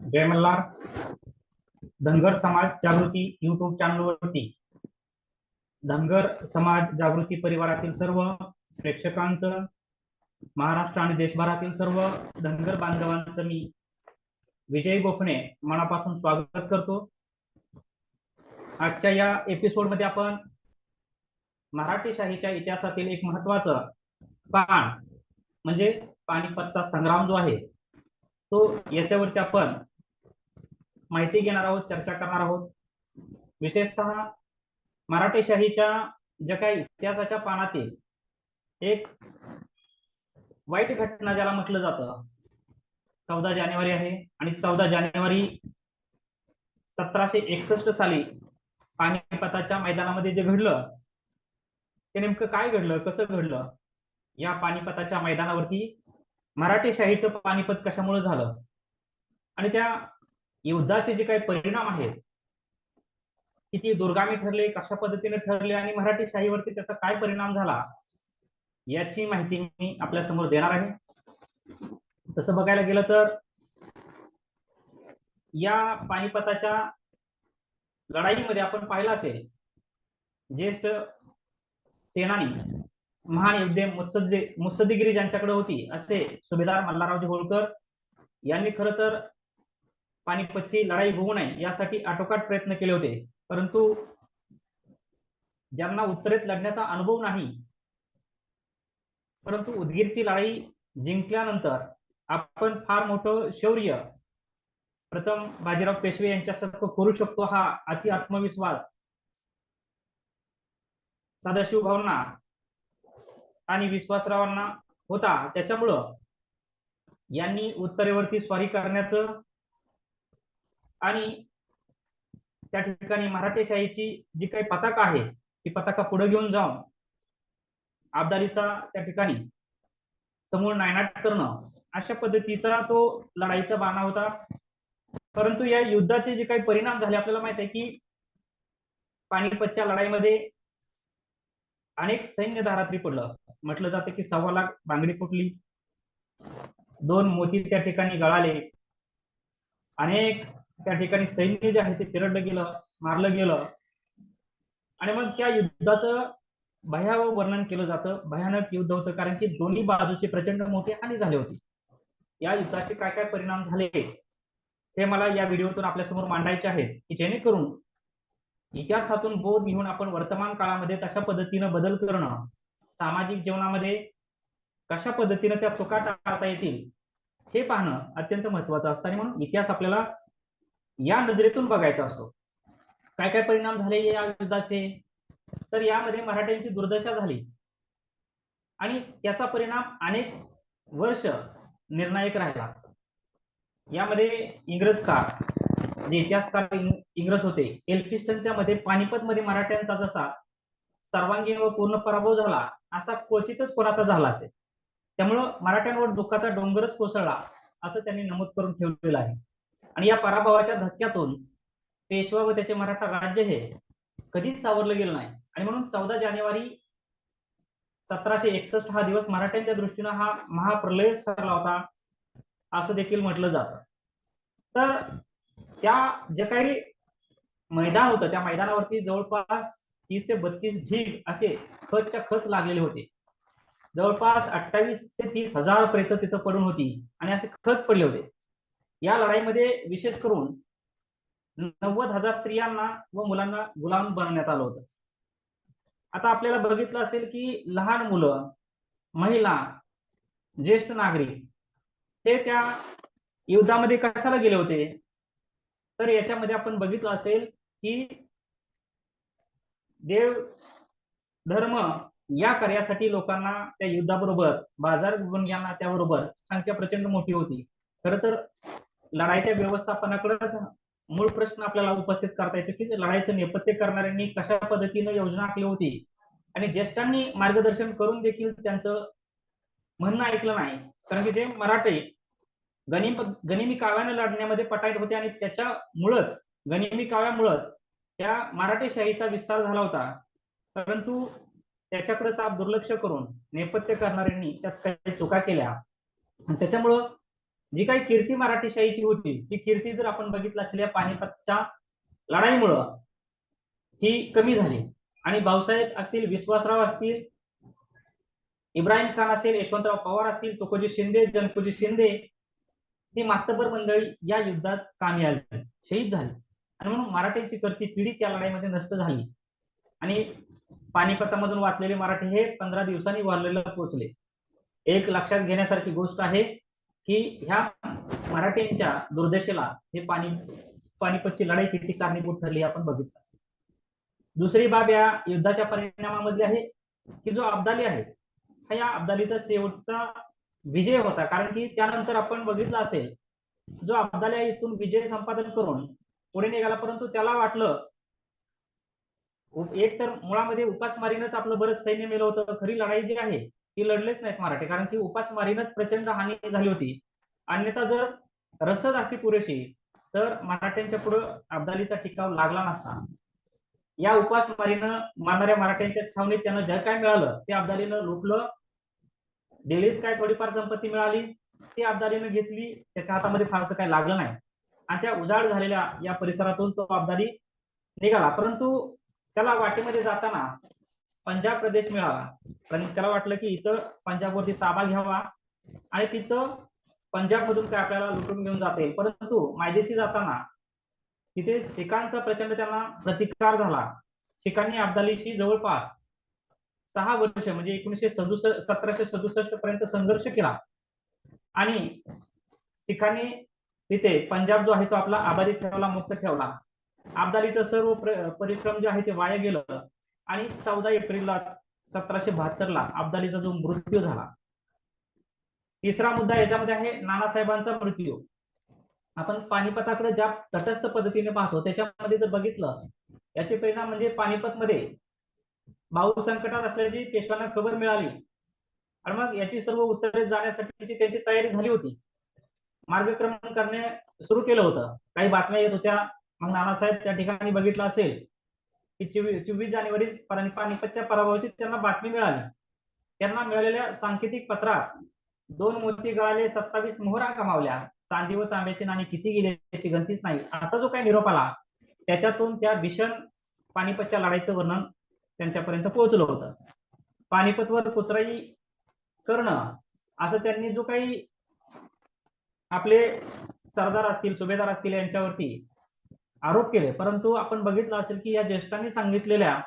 जय मल्हार. धनगर समाज जागृती युट्यूब चॅनलवरती धनगर समाज जागृती परिवारातील सर्व प्रेक्षकांचं महाराष्ट्र आणि देशभरातील सर्व धनगर बांधवांचं मी विजय गोखणे मनापासून स्वागत करतो. आजच्या या एपिसोडमध्ये आपण मराठी शाहीच्या इतिहासातील एक महत्वाचं पान म्हणजे पानिपतचा संग्राम जो आहे तो याच्यावरती आपण माहिती घेणार आहोत चर्चा करणार आहोत. विशेषतः मराठी शाहीच्या ज्या काही इतिहासाच्या पानातील एक वाईट घटना ज्याला म्हटलं जातं चौदा जानेवारी आहे आणि चौदा जानेवारी सतराशे एकसष्ट साली पानिपताच्या मैदानामध्ये जे घडलं ते नेमकं काय घडलं कसं घडलं? या पानिपताच्या मैदानावरती मराठी शाहीचं पानिपत कशामुळे झालं? आणि त्या युद्धाचे जे काही परिणाम आहेत किती दुर्गामी ठरले कशा पद्धतीने ठरले आणि मराठीशाहीवरती त्याचा काय परिणाम झाला याची माहिती मी आपल्यासमोर देणार आहे. तसं बघायला गेलं तर या पानिपताच्या लढाईमध्ये आपण पाहिलं असेल ज्येष्ठ सेनानी महान योद्धे मुत्सद्दे मुत्सद्देगिरी ज्यांच्याकडे होती असे सुभेदार मल्हाररावजी होळकर यांनी खर तर पानिपतची लढाई होऊ नये यासाठी आटोकाट प्रयत्न केले होते. परंतु ज्यांना उत्तरेत लढण्याचा अनुभव नाही परंतु उदगीरची लढाई जिंकल्यानंतर आपण फार मोठं शौर्य प्रथम बाजीराव पेशवे यांच्यासारखं करू शकतो हा अति आत्मविश्वास सदाशिव भावना आणि विश्वासरावांना होता. त्याच्यामुळं यांनी उत्तरेवरती स्वारी करण्याचं आणि त्या ठिकाणी मराठेशाहीची जी काही पताका आहे ती पताका पुढे घेऊन जाऊन आबदारीचा त्या ठिकाणी समोर नायनाट करणं अशा पद्धतीचा तो लढाईचा बाणा होता. परंतु या युद्धाचे जे काही परिणाम झाले आपल्याला माहीत आहे की पानिपतच्या लढाईमध्ये अनेक सैन्य धारात्री पडलं. म्हटलं जातं की सव्वा लाख बांगडी फुटली. दोन मोती त्या ठिकाणी गळाले. अनेक त्या ठिकाणी सैन्य जे आहे ते चिरडलं गेलं मारलं गेलं. आणि मग त्या युद्धाचं भयावह वर्णन केलं जातं. भयानक युद्ध होतं कारण की दोन्ही बाजूचे प्रचंड मोठे हानी झाले होते. या युद्धाचे काय काय परिणाम झाले? ते मला या व्हिडिओतून आपल्यासमोर मांडायचे आहेत की जेणेकरून इतिहासातून बोध घेऊन आपण वर्तमान काळामध्ये कशा पद्धतीनं बदल करणं सामाजिक जीवनामध्ये कशा पद्धतीनं त्या चुका टाळता येतील हे पाहणं अत्यंत महत्वाचं असतं. आणि म्हणून इतिहास आपल्याला या नजरेतून बघायचा असतो. काय काय परिणाम झाले या युद्धाचे? तर यामध्ये मराठ्यांची दुर्दशा झाली. आणि त्याचा परिणाम अनेक वर्ष निर्णायक राहिला. यामध्ये इंग्रज काळ जे इतिहासकार इंग्रज होते एल्फिस्टनच्या मध्ये पानिपत मध्ये मराठ्यांचा जसा सर्वांगीण व पूर्ण पराभव झाला असा क्वचितच कोणाचा झाला असेल. त्यामुळं मराठ्यांवर दुःखाचा डोंगरच कोसळला असं त्यांनी नमूद करून ठेवलेलं आहे. आणि या पराभवाच्या धक्क्यातून पेशवा व त्याचे मराठा राज्य हे कधीच सावरलं गेलं नाही. आणि म्हणून चौदा जानेवारी सतराशे एकसष्ट हा दिवस मराठ्यांच्या दृष्टीनं हा महाप्रलयच ठरला होता असं देखील म्हटलं जातं. तर त्या जे काही मैदान होतं त्या मैदानावरती जवळपास तीस ते बत्तीस ढीग असे खतच्या खस लागलेले होते. जवळपास अठ्ठावीस ते तीस हजार प्रेत तिथं पडून होती आणि असे खच पडले होते. या लढाईमध्ये विशेष करून नव्वद हजार स्त्रियांना व मुलांना गुलाम बनवण्यात आलं होतं. आता आपल्याला बघितलं असेल की लहान मुलं महिला ज्येष्ठ नागरिक हे त्या युद्धामध्ये कशाला गेले होते? तर याच्यामध्ये आपण बघितलं असेल की देव धर्म या कार्यासाठी लोकांना त्या युद्धाबरोबर बाजार गुणग्यांना त्याबरोबर संख्या प्रचंड मोठी होती. खर तर लढाईच्या व्यवस्थापनाकडेच मूळ प्रश्न आपल्याला उपस्थित करता येतो की लढाईचं नेपथ्य करणाऱ्यांनी कशा पद्धतीनं योजना आखली होती? आणि ज्येष्ठांनी मार्गदर्शन करून देखील त्यांचं म्हणणं ऐकलं नाही. कारण की जे मराठे गनिम गनिमी काव्यानं लढण्यामध्ये पटाईत होते आणि त्याच्यामुळंच गनिमी काव्यामुळंच त्या मराठी शाहीचा विस्तार झाला होता. परंतु त्याच्याकडे साप दुर्लक्ष करून नेपथ्य करणाऱ्यांनी त्यात काही चुका केल्या. त्याच्यामुळं जी काही कीर्ती मराठीशाहीची होती ती कीर्ती जर आपण बघितलं असेल या पानिपतच्या लढाईमुळं ही कमी झाली. आणि भाऊसाहेब असतील विश्वासराव असतील इब्राहिम खान असेल यशवंतराव पवार असतील तुकोजी शिंदे जनकोजी शिंदे हे मातबर मंडळी या युद्धात कामी आले शहीद झाली. आणि म्हणून मराठ्यांची करती पिढीच या लढाईमध्ये नष्ट झाली. आणि पानिपतामधून वाचलेले मराठी हे पंधरा दिवसांनी वारलेला पोहोचले एक लक्षात घेण्यासारखी गोष्ट आहे की ह्या मराठ्यांच्या दुर्दशेला हे पाणी पानिपतची लढाई किती कारणीभूत ठरली आपण बघितलं असेल. दुसरी बाब या युद्धाच्या परिणामामधली आहे की जो अब्दाली आहे हा या अब्दालीचा शेवटचा विजय होता. कारण की त्यानंतर आपण बघितलं असेल जो अब्दाली इथून विजय संपादन करून पुढे निघाला परंतु त्याला वाटलं एक तर मुळामध्ये उपासमारीनंच आपलं बरंच सैन्य मेलं होतं. खरी लढाई जी आहे ती लढलेच नाहीत मराठे. कारण की उपासमारीनंच प्रचंड हानी झाली होती. अन्यथा जर रसद असती पुरेशी तर मराठ्यांच्या पुढे अब्दालीचा टिकाव लागला नसता. या उपासमारीनं मारणाऱ्या मराठ्यांच्या छावणीत त्यांना जे काय मिळालं ते अब्दालीनं लुटलं दिल्लीत काय थोडीफार संपत्ती मिळाली ती अब्दालीनं घेतली त्याच्या हातामध्ये फारसं काही लागलं नाही. आणि त्या उजाड झालेल्या या परिसरातून तो अब्दाली निघाला. परंतु त्याला वाटेमध्ये जाताना पंजाब प्रदेश मिळाला. त्याला वाटलं की इथं पंजाबवरती ताबा घ्यावा आणि तिथं पंजाबमधून काय आपल्याला लुटून घेऊन जाता. येईल परंतु मायदेशी जाताना तिथे शिखांचा प्रचंड त्यांना प्रतिकार झाला. शिखांनी अब्दालीशी जवळपास सहा वर्ष म्हणजे एकोणीसशे सदुसष्ट सतराशे सदुसष्ट पर्यंत संघर्ष केला. आणि शिखांनी तिथे पंजाब जो आहे तो आपला आबादी ठेवला मुक्त ठेवला. अब्दालीचं सर्व परिश्रम जे आहे ते वाया गेलं. आणि चौदा एप्रिलला सतराशे बहात्तरला अब्दालीचा जो मृत्यू झाला. तिसरा मुद्दा याच्यामध्ये आहे नानासाहेबांचा मृत्यू. आपण पानिपताकडे ज्या तटस्थ पद्धतीने पाहतो त्याच्यामध्ये जर बघितलं याचे परिणाम म्हणजे पानिपत मध्ये भाऊ संकटात असल्याची पेशव्यांना खबर मिळाली. आणि मग याची सर्व उत्तरे जाण्यासाठीची त्यांची तयारी झाली होती. मार्गक्रमण करणे सुरू केलं होतं. काही बातम्या येत होत्या. मग नानासाहेब त्या ठिकाणी बघितलं असेल की चोवीस जानेवारी पानिपतच्या पराभवाची त्यांना बातमी मिळाली. त्यांना मिळालेल्या सांकेतिक पत्रात दोन मोती गळाले सत्तावीस मोहरा कमावल्या चांदी व तांब्याची नाणी किती गेल्याची गणतीच नाही. असा जो काही निरोप आला त्याच्यातून त्या भीषण पानिपतच्या लढाईचं वर्णन त्यांच्यापर्यंत पोहोचलं होतं. पानिपतवर कुचराई करणं असं त्यांनी जो काही आपले सरदार असतील सुभेदार असतील यांच्यावरती आरोप केले. परंतु आपण बघितलं असेल की या ज्येष्ठांनी सांगितलेल्या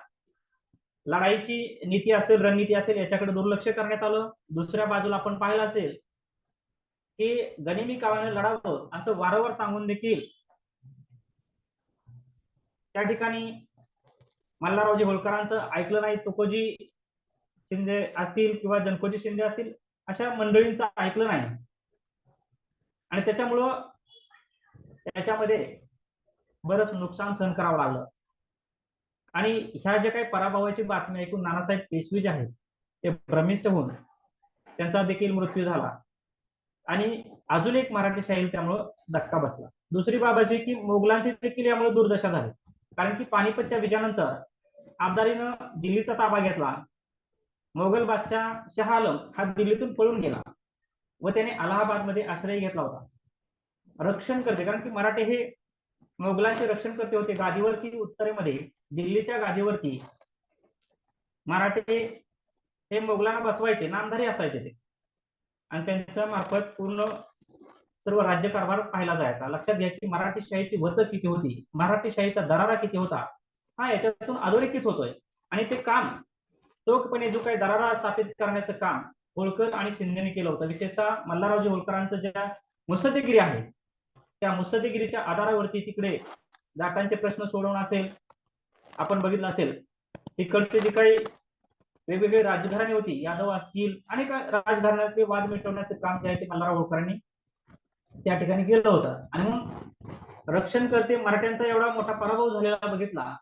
लढाईची नीती असेल रणनीती असेल याच्याकडे दुर्लक्ष करण्यात आलं. दुसऱ्या बाजूला आपण पाहिलं असेल की गनिमी काळाने लढावं असं वारंवार सांगून देखील त्या ठिकाणी मल्हाररावजी होळकरांचं ऐकलं नाही तुकोजी शिंदे असतील किंवा जनकोजी शिंदे असतील अशा मंडळींचं ऐकलं नाही. आणि त्याच्यामुळं त्याच्यामध्ये बरंच नुकसान सहन करावं लागलं. आणि ह्या ज्या काही पराभवाची बातमी ऐकून नानासाहेब पेशवी जे आहेत ते भ्रमिष्ट होऊन त्यांचा देखील मृत्यू झाला. आणि अजून एक मराठी शाहीर त्यामुळं धक्का बसला. दुसरी बाब अशी की मोगलांची देखील यामुळे दुर्दशा झाली. कारण की पानिपतच्या विजयानंतर अब्दालीनं दिल्लीचा ताबा घेतला. मोगल बादशाह शहा आलम हा दिल्लीतून पळून गेला व त्याने अलाहाबादमध्ये आश्रय घेतला होता. रक्षण करते कारण की मराठे हे मोगलांचे रक्षण करते होते. गादीवरती उत्तरेमध्ये दिल्लीच्या गादीवरती मराठे हे मोगलांना बसवायचे नामधारी असायचे ते. आणि त्यांच्या मार्फत पूर्ण सर्व राज्यकारभार पाहिला जायचा. लक्षात घ्या की मराठी शाहीची वच किती होती? मराठी शाहीचा दरारा किती होता? हा याच्यातून अधोरेखित होतोय. आणि ते काम चोखपणे जो काही दरारा स्थापित करण्याचं काम होळकर आणि शिंदेने केलं होतं. विशेषतः मल्हाररावजी होळकरांचं ज्या मुसदेगिरी आहे त्या मुसदेगिरीच्या आधारावरती तिकडे जाटांचे प्रश्न सोडवणं असेल आपण बघितलं असेल तिकडचे जे काही वेगवेगळे राजघराणे होती यादव असतील अनेक राजघराण्यातले वाद मिटवण्याचं काम जे आहे ते मल्हारराव होळकरांनी त्या ठिकाणी केलं होतं. आणि मग रक्षण करते मराठ्यांचा एवढा मोठा पराभव झालेला बघितला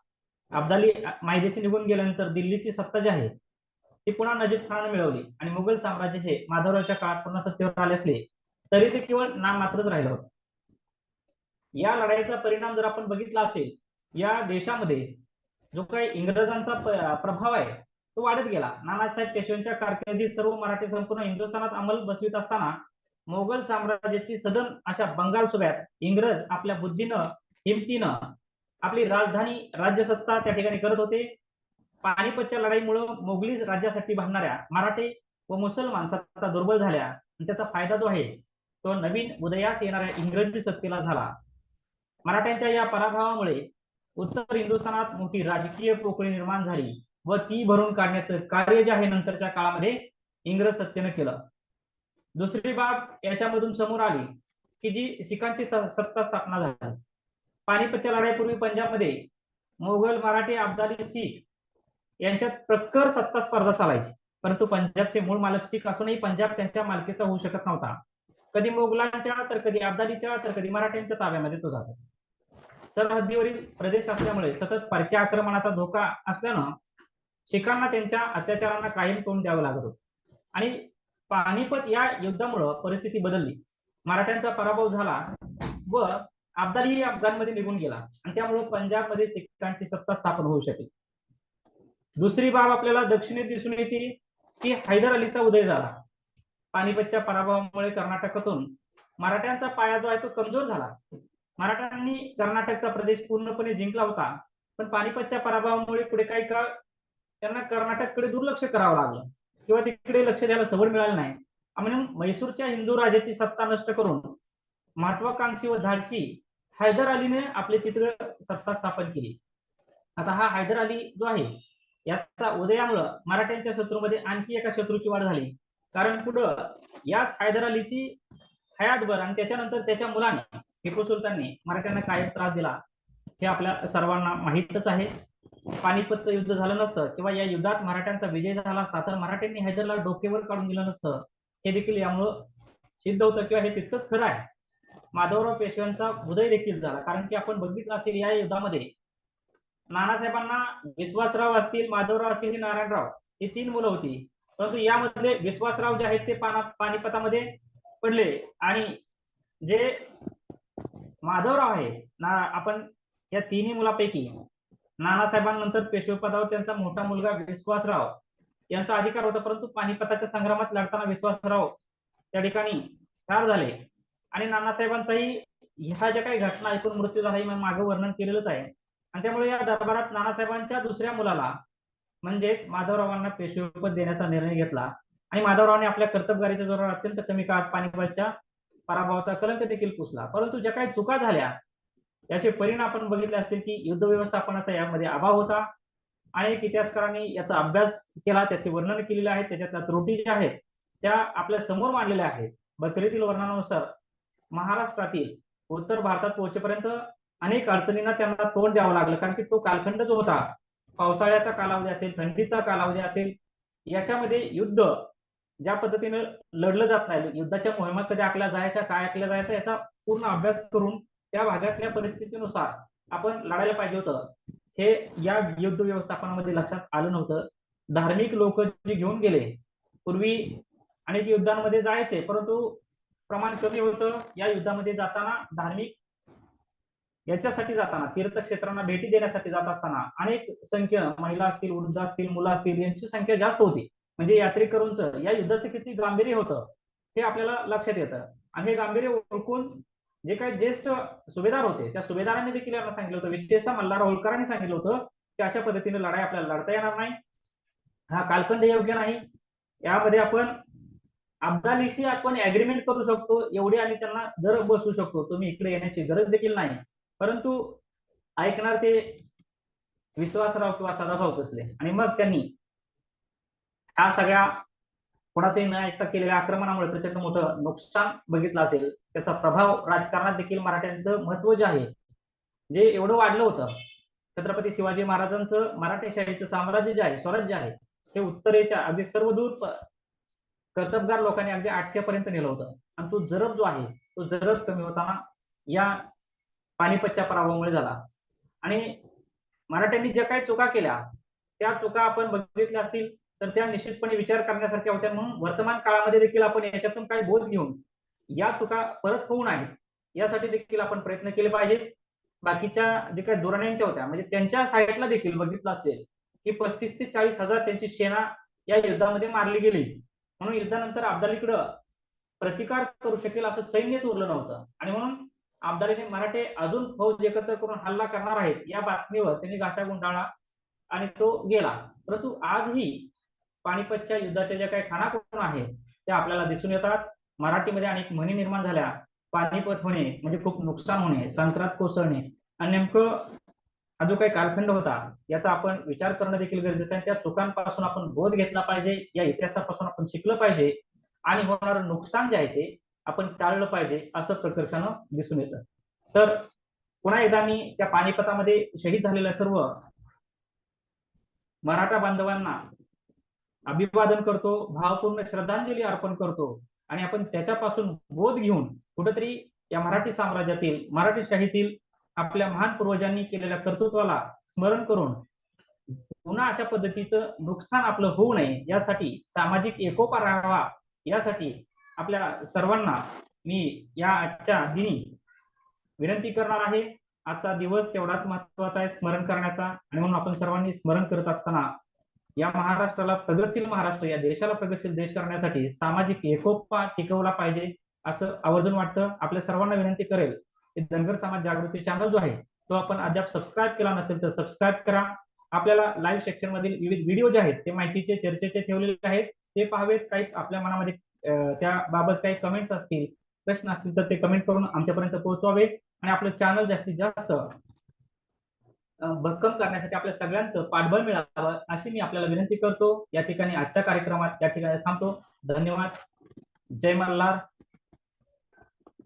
अब्दाली मायदेशी निघून गेल्यानंतर दिल्लीची सत्ता जी आहे ती पुन्हा नजीब खानाने मिळवली. आणि मुघल साम्राज्य हे माधवरावच्या काळात पुन्हा सत्तेवर आले असले तरी ते केवळ नाम मात्रच राहिलं होतं. या लढाईचा परिणाम जर आपण बघितला असेल या देशामध्ये जो काही इंग्रजांचा प्रभाव आहे तो वाढत गेला. नानासाहेब पेशव्यांच्या कारकिर्दीत सर्व मराठी संपूर्ण हिंदुस्थानात अंमल बसवित असताना मोगल साम्राज्याची सदन अशा बंगाल सोब्यात इंग्रज आपल्या बुद्धीनं हिमतीनं आपली राजधानी राज्यसत्ता त्या ठिकाणी करत होते. पानिपतच्या लढाईमुळं मोगलीज राज्यासाठी भांडणाऱ्या मराठे व मुसलमान सत्ता दुर्बल झाल्या आणि त्याचा फायदा जो आहे तो नवीन उदयास येणाऱ्या इंग्रजी सत्तेला झाला. मराठ्यांच्या या पराभवामुळे उत्तर हिंदुस्थानात मोठी राजकीय पोकळी निर्माण झाली व ती भरून काढण्याचं कार्य जे आहे नंतरच्या काळामध्ये इंग्रज सत्तेनं केलं. दुसरी बाब याच्यामधून समोर आली की जी शिखांची सत्ता स्थापना झाली. पानिपतच्या लढाईपूर्वी पंजाबमध्ये मोगल मराठी अब्दाली सिख यांच्यात प्रखर सत्ता स्पर्धा चालायची. परंतु पंजाबचे मूळ मालक सिख असूनही पंजाब त्यांच्या मालकीचा होऊ शकत नव्हता. कधी मोगलांच्या तर कधी अब्दालीच्या तर कधी मराठ्यांच्या ताब्यामध्ये तो जातो. सरहद्दीवरील प्रदेश असल्यामुळे सतत परक्या आक्रमणाचा धोका असल्यानं शिखांना त्यांच्या अत्याचारांना कायम तोंड द्यावं लागत होतं. आणि पानिपत या युद्धामुळं परिस्थिती बदलली. मराठ्यांचा पराभव झाला व अब्दाली अफगाणमध्ये निघून गेला. आणि त्यामुळे पंजाबमध्ये सिखांची सत्ता स्थापन होऊ शकेल. दुसरी बाब आपल्याला दक्षिणेत दिसून येते की हैदर अलीचा उदय झाला. पानिपतच्या पराभवामुळे कर्नाटकातून मराठ्यांचा पाया जो आहे तो कमजोर झाला. मराठ्यांनी कर्नाटकचा प्रदेश पूर्णपणे जिंकला होता. पण पानिपतच्या पराभवामुळे पुढे काही काळ त्यांना कर्नाटककडे दुर्लक्ष करावं लागलं. किंवा तिकडे लक्ष द्यायला सवड मिळाली नाही. म्हणून म्हैसूरच्या हिंदू राजाची सत्ता नष्ट करून महत्वाकांक्षी व धाडसी हैदर अलीने आपली तिथं सत्ता स्थापन केली. आता हा हैदर अली जो आहे याचा उदयामुळं मराठ्यांच्या शत्रूमध्ये आणखी एका शत्रूची वाढ झाली. कारण पुढं याच हैदर अलीची हयातभर आणि त्याच्यानंतर त्याच्या मुलाने टिपू सुलतानने मराठ्यांना काय त्रास दिला हे आपल्या सर्वांना माहीतच आहे. पानिपतचं युद्ध झालं नसतं किंवा या युद्धात मराठ्यांचा विजय झाला असता तर मराठ्यांनी हैदरला डोकेवर काढून दिलं नसतं. हे देखील यामुळं सिद्ध होतं किंवा हे तितकंच खरं आहे. माधवराव पेशव्यांचा उदय देखील झाला. कारण की आपण बघितलं असेल या युद्धामध्ये नानासाहेबांना विश्वासराव असतील माधवराव असतील नारायणराव ही तीन मुलं होती. परंतु यामधले विश्वासराव जे आहेत ते पाना पानिपतामध्ये पडले. आणि जे माधवराव आहे ना आपण या तिन्ही मुलापैकी नानासाहेबांनंतर पेशवे पदावर त्यांचा मोठा मुलगा विश्वासराव यांचा अधिकार होता. परंतु पानिपताच्या संग्रामात लढताना विश्वासराव त्या ठिकाणी ठार झाले. आणि नानासाहेबांचाही ह्या ज्या काही घटना ऐकून मृत्यू झाला हे मागे वर्णन केलेलंच आहे. आणि त्यामुळे या दरबारात नानासाहेबांच्या दुसऱ्या मुलाला म्हणजेच माधवरावांना पेशवेपद देण्याचा निर्णय घेतला. आणि माधवरावांनी आपल्या कर्तबगारीच्या जोरावर अत्यंत कमी काळात पानिपतच्या पराभवाचा कलंक देखील पुसला. परंतु ज्या काही चुका झाल्या याचे परिणाम आपण बघितले असतील की युद्ध व्यवस्थापनाचा यामध्ये अभाव होता. अनेक इतिहासकारांनी याचा अभ्यास केला त्याचे वर्णन केलेले आहे त्याच्यातल्या त्रुटी ज्या आहेत त्या आपल्यासमोर मांडलेल्या आहेत. बकरीतील वर्णनानुसार महाराष्ट्रातील उत्तर भारतात पोहोचेपर्यंत अनेक अडचणींना त्यांना तोंड द्यावं लागलं. कारण की तो कालखंड जो होता पावसाळ्याचा कालावधी असेल थंडीचा कालावधी असेल याच्यामध्ये युद्ध ज्या पद्धतीने लढलं जात नाही युद्धाच्या मोहिमा कधी आखल्या जायच्या काय आखल्या जायचं याचा पूर्ण अभ्यास करून त्या भागातल्या परिस्थितीनुसार आपण लढायला पाहिजे होतं. हे या युद्ध व्यवस्थापनामध्ये लक्षात आलं नव्हतं. धार्मिक लोक जे घेऊन गेले पूर्वी अनेक युद्धांमध्ये जायचे परंतु प्रमाण कमी होतं. या युद्धामध्ये जाताना धार्मिक याच्यासाठी जाताना तीर्थक्षेत्रांना भेटी देण्यासाठी जात असताना अनेक संख्य महिला असतील वृद्ध असतील मुलं असतील यांची संख्या जास्त होती. म्हणजे यात्रेकरूंच या युद्धाचं किती गांभीर्य होतं हे आपल्याला लक्षात येतं. आणि हे गांभीर्य ओळखून जे काही ज्येष्ठ सुभेदार होते त्या सुभेदारांनी देखील यांना सांगितलं होतं. विशेषतः मल्हार होळकरांनी सांगितलं होतं की अशा पद्धतीने लढाई आपल्याला लढता येणार नाही. हा कालखंड योग्य नाही. यामध्ये आपण अब्दालीशी आपण अग्रीमेंट करू शकतो एवढे आणि त्यांना जर बसू शकतो तुम्ही इकडे येण्याची गरज देखील नाही. परंतु ऐकणार ते विश्वासराव किंवा सदाभाऊ कसले आणि मग त्यांनी ह्या सगळ्या कोणाचंही न ऐकता केलेल्या आक्रमणामुळे प्रचंड मोठं नुकसान बघितलं असेल त्याचा प्रभाव राजकारणात देखील मराठ्यांचं महत्त्व जे आहे जे एवढं वाढलं होतं. छत्रपती शिवाजी महाराजांचं मराठेशाहीचं साम्राज्य जे आहे स्वराज्य आहे ते उत्तरेच्या अगदी सर्व दूर कर्तबगार लोकांनी अगदी आठ्यापर्यंत नेलं होतं. आणि तो जरब जो आहे तो जरब कमी होताना या पानिपतच्या पराभवामुळे झाला. आणि मराठ्यांनी ज्या काही चुका केल्या त्या चुका आपण बघितल्या असतील तर त्या निश्चितपणे विचार करण्यासारख्या होत्या. म्हणून वर्तमान काळामध्ये देखील आपण याच्यातून काही बोध घेऊन या चुका परत होऊ नाही यासाठी देखील आपण प्रयत्न केले पाहिजेत. बाकीच्या जे काही दुराण्यांच्या होत्या म्हणजे त्यांच्या साईडला देखील बघितलं असेल की पस्तीस ते चाळीस हजार त्यांची सेना या युद्धामध्ये मारली गेली. म्हणून युद्धानंतर अब्दालीकडं प्रतिकार करू शकेल असं सैन्यच उरलं नव्हतं. आणि म्हणून आबदारीने मराठे अजून फौज एकत्र करून हल्ला करणार आहेत या बातमीवर त्यांनी घासा गुंडाळला आणि तो गेला. परंतु आजही पानिपतच्या युद्धाच्या ज्या काही खानाखोना आहेत त्या आपल्याला दिसून येतात. मराठीमध्ये अनेक म्हणी निर्माण झाल्या. पानिपत होणे म्हणजे खूप नुकसान होणे संक्रांत कोसळणे. आणि नेमकं हा जो काही कालखंड होता याचा आपण विचार करणं देखील गरजेचं आहे. त्या चुकांपासून आपण बोध घेतला पाहिजे या इतिहासापासून आपण शिकलं पाहिजे आणि होणारं नुकसान जे आहे ते आपण टाळलं पाहिजे असं प्रकर्षानं दिसून येतं. तर पुन्हा एकदा मी त्या पानिपतामध्ये शहीद झालेल्या सर्व मराठा बांधवांना अभिवादन करतो भावपूर्ण श्रद्धांजली अर्पण करतो आणि आपण त्याच्यापासून बोध घेऊन कुठेतरी या मराठी साम्राज्यातील मराठी शाहीतील आपल्या महान पूर्वजांनी केलेल्या कर्तृत्वाला स्मरण करून पुन्हा अशा पद्धतीचं नुकसान आपलं होऊ नये यासाठी सामाजिक एकोपा राहावा यासाठी आपल्या सर्वांना मी या आजच्या दिनी विनंती करणार आहे. आजचा दिवस तेवढाच महत्त्वाचा आहे स्मरण करण्याचा. आणि म्हणून आपण सर्वांनी स्मरण करत असताना या महाराष्ट्राला प्रगतशील महाराष्ट्र या देशाला प्रगतशील देश करण्यासाठी सामाजिक एकोपा टिकवला पाहिजे असं आवर्जून वाटतं. आपल्या सर्वांना विनंती करेल. धनगर समाज जागृती चॅनल जो आहे तो आपण अद्याप सबस्क्राईब केला नसेल तर सबस्क्राईब करा. आपल्याला लाईव्ह सेक्शन मधील विविध व्हिडिओ जे आहेत ते माहितीचे चर्चेचे ठेवलेले आहेत. ते पाहावेत. काही आपल्या मनामध्ये त्याबाबत काही कमेंट्स असतील प्रश्न असतील तर ते कमेंट करून आमच्यापर्यंत पोहोचवावे आणि आपलं चॅनल जास्तीत जास्त भक्कम करण्यासाठी आपल्या सगळ्यांचं पाठबळ मिळावं अशी मी आपल्याला विनंती करतो. या ठिकाणी आजच्या कार्यक्रमात या ठिकाणी थांबतो. धन्यवाद. जय मल्हार.